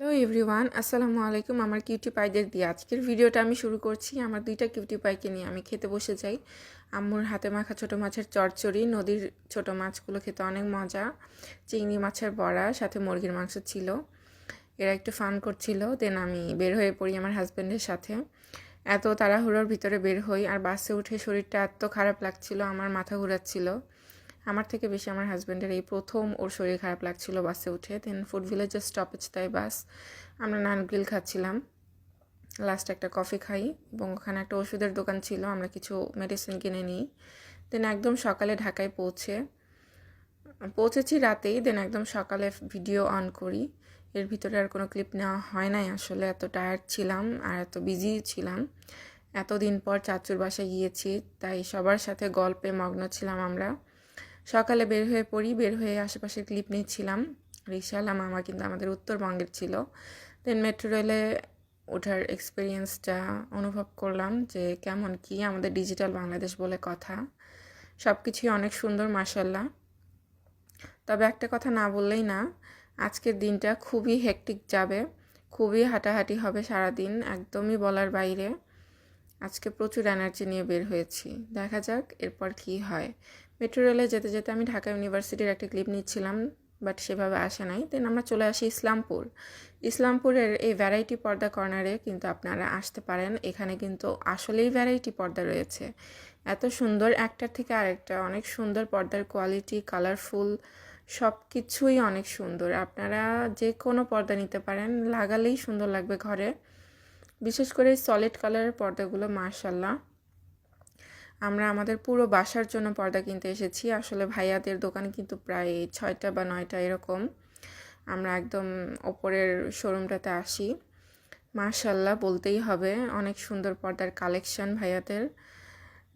Hello everyone আসসালামু আলাইকুম আমার কিউটি পাইদের দিয়ে আজকের ভিডিওটা আমি শুরু করছি আমার দুইটা কিউটি পাইকে নিয়ে। আমি খেতে বসে যাই। আম্মুর হাতে মাখা ছোটো মাছের চচ্চড়ি, নদীর ছোট মাছগুলো খেতে অনেক মজা। চিংড়ি মাছের বড়া, সাথে মুরগির মাংস ছিল। এরা একটু ফান করছিল। দেন আমি বের হয়ে পড়ি আমার হাজব্যান্ডের সাথে। এত তাড়াহুড়োর ভিতরে বের হই আর বাসে উঠে শরীরটা এত খারাপ লাগছিল, আমার মাথা ঘুরাচ্ছিল। আমার থেকে বেশি আমার হাজব্যান্ডের এই প্রথম ওর শরীর খারাপ লাগছিল বাসে উঠে দেন ফুড ভিলেজের স্টপেজ তাই বাস। আমরা নান গ্রিল খাচ্ছিলাম। লাস্ট একটা কফি খাই এবং ওখানে একটা ওষুধের দোকান ছিল, আমরা কিছু মেডিসিন কিনে নিই। দেন একদম সকালে ঢাকায় পৌঁছে, পৌঁছেছি রাতেই দেন একদম সকালে ভিডিও অন করি। এর ভিতরে আর কোনো ক্লিপ নেওয়া হয় নাই আসলে, এত টায়ার্ড ছিলাম আর এত বিজি ছিলাম। এতদিন পর চাচুর বাসায় গিয়েছি, তাই সবার সাথে গল্পে মগ্ন ছিলাম আমরা। সকালে বের হয়ে পড়ি, বের হয়ে আশেপাশে ক্লিপ নিচ্ছিলাম। রিক্সাওয়ালা মামা কিন্তু আমাদের উত্তরবঙ্গের ছিল। দেন মেট্রো রেলে ওঠার এক্সপিরিয়েন্সটা অনুভব করলাম যে কেমন কি আমাদের ডিজিটাল বাংলাদেশ বলে কথা। সব কিছুই অনেক সুন্দর মার্শাল্লাহ তবে একটা কথা না বললেই না, আজকের দিনটা খুবই হেকটিক যাবে, খুবই হাঁটাহাঁটি হবে সারাদিন, একদমই বলার বাইরে। আজকে প্রচুর এনার্জি নিয়ে বের হয়েছি। দেখা যাক এরপর কি হয়। মেট্রো রেলে যেতে যেতে আমি ঢাকা ইউনিভার্সিটির একটা ক্লিপ নিচ্ছিলাম, বাট সেভাবে আসে নাই। দেন আমরা চলে আসি ইসলামপুর। ইসলামপুরের এই ভ্যারাইটি পর্দা কর্নারে কিন্তু আপনারা আসতে পারেন। এখানে কিন্তু আসলেই ভ্যারাইটি পর্দা রয়েছে। এত সুন্দর একটার থেকে আরেকটা, অনেক সুন্দর পর্দার কোয়ালিটি কালারফুল সব কিছুই অনেক সুন্দর। আপনারা যে কোনো পর্দা নিতে পারেন, লাগালেই সুন্দর লাগবে ঘরে। বিশেষ করে সলিড কালারের পর্দাগুলো মার্শাল্লাহ আমরা আমাদের পুরো বাসার জন্য পর্দা কিনতে এসেছি। আসলে ভাইয়াদের দোকান কিন্তু প্রায় ছয়টা বা নয়টা এরকম। আমরা একদম ওপরের শোরুমটাতে আসি। মার্শাল্লাহ বলতেই হবে, অনেক সুন্দর পর্দার কালেকশন ভাইয়াদের।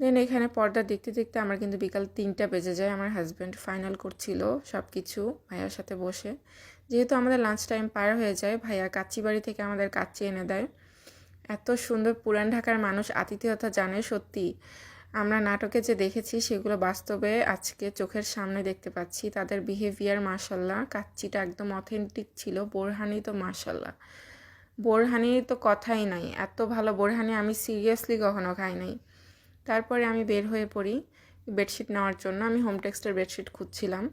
দেন এখানে পর্দা দেখতে দেখতে আমার কিন্তু বিকাল তিনটা বেজে যায়। আমার হাজব্যান্ড ফাইনাল করছিল সব কিছু ভাইয়ার সাথে বসে। যেহেতু আমাদের লাঞ্চ টাইম পার হয়ে যায়, ভাইয়া কাচ্চি বাড়ি থেকে আমাদের কাচ্চি এনে দেয়। এত সুন্দর পুরান ঢাকার মানুষ আতিথেয়তা জানে, সত্যি। আমরা নাটকে যে দেখেছি, সেগুলো বাস্তবে আজকে চোখের সামনে দেখতে পাচ্ছি। তাদের বিহেভিয়ার মার্শাল্লাহ কাচ্চিটা একদম অথেন্টিক ছিল। বোরহানি তো মার্শাল্লাহ বোরহানি তো কথাই নাই। এত ভালো বোরহানি আমি সিরিয়াসলি কখনো খাই নাই। তারপরে আমি বের হয়ে পড়ি বেডশিট নেওয়ার জন্য। আমি হোম টেক্সটের বেডশিট খুঁজছিলাম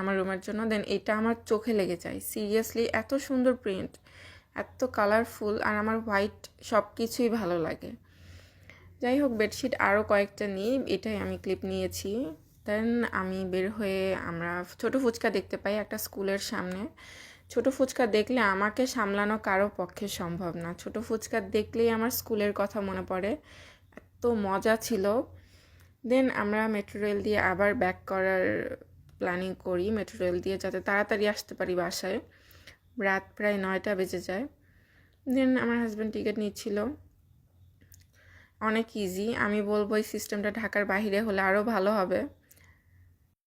আমার রুমের জন্য। দেন এটা আমার চোখে লেগে যায়। সিরিয়াসলি এত সুন্দর প্রিন্ট এত কালারফুল আর আমার হোয়াইট সব কিছুই ভালো লাগে। যাই হোক বেডশিট আরও কয়েকটা নিই, এটাই আমি ক্লিপ নিয়েছি। দেন আমি বের হয়ে আমরা ছোট ফুচকা দেখতে পাই একটা স্কুলের সামনে। ছোট ফুচকা দেখলে আমাকে সামলানো কারও পক্ষে সম্ভব না। ছোট ফুচকা দেখলেই আমার স্কুলের কথা মনে পড়ে। এত মজা ছিল। দেন আমরা মেট্রো রেল দিয়ে আবার ব্যাক করার প্ল্যানিং করি মেট্রো রেল দিয়ে, যাতে তাড়াতাড়ি আসতে পারি বাসায়। রাত প্রায় নয়টা বেজে যায়। দেন আমার হাজব্যান্ড টিকিট নিচ্ছিল। অনেক ইজি আমি বলব এই সিস্টেমটা ঢাকার বাহিরে হলে আরও ভালো হবে।